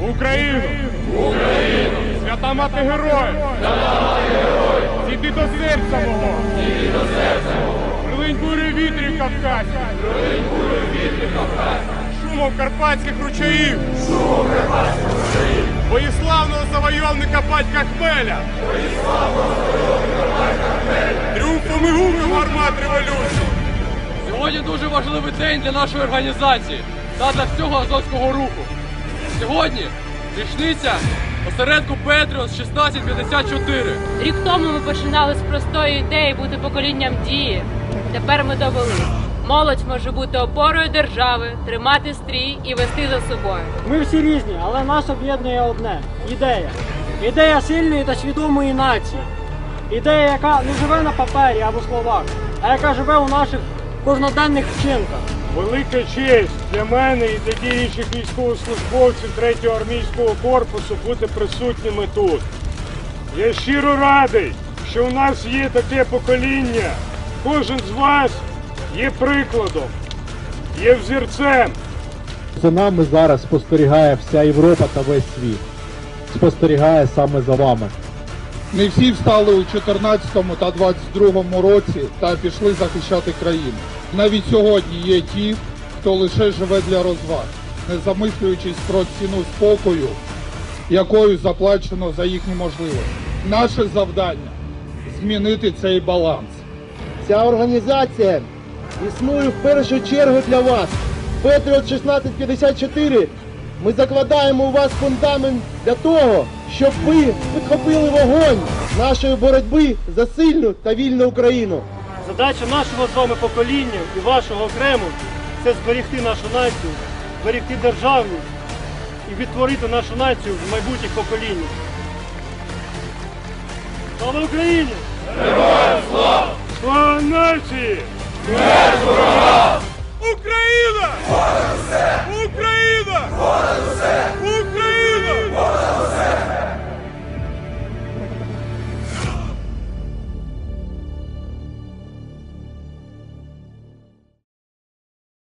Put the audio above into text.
Україну! Україну! Свята мати героїв! Свята мати героїв! Зійди до серця мого! Зійди до серця мого! Прилинь бурю вітрів Кавказьких! Прилинь бурю вітрів Кавказьких! Шумом карпатських ручаїв! Шумом карпатських ручаїв! Воєславного завойовника батька Хмеля! Воєславного завойовника батька Хмеля! Тріумфом і гумом гармат революції! Сьогодні дуже важливий день для нашої організації та для всього азовського руху. Сьогодні річниця осередку Петріос 1654. Рік тому ми починали з простої ідеї бути поколінням дії. Тепер ми довели. Молодь може бути опорою держави, тримати стрій і вести за собою. Ми всі різні, але нас об'єднує одне ідея. Ідея сильної та свідомої нації. Ідея, яка не живе на папері або словах, а яка живе у наших кожноденних вчинках. Велика честь для мене і для діючих військовослужбовців 3-го армійського корпусу бути присутніми тут. Я щиро радий, що у нас є таке покоління. Кожен з вас є прикладом, є взірцем. За нами зараз спостерігає вся Європа та весь світ. Спостерігає саме за вами. Не всі встали у 14 та 22 році та пішли захищати країну. Навіть сьогодні є ті, хто лише живе для розваг, не замислюючись про ціну спокою, якою заплачено за їхні можливості. Наше завдання змінити цей баланс. Ця організація існує в першу чергу для вас. Петріот 1654. Ми закладаємо у вас фундамент для того, щоб ви підхопили вогонь нашої боротьби за сильну та вільну Україну. Задача нашого з вами покоління і вашого окремо це зберегти нашу націю, зберегти державність і відтворити нашу націю в майбутніх поколіннях. Слава Україні! Слава нації! Смерть ворогам!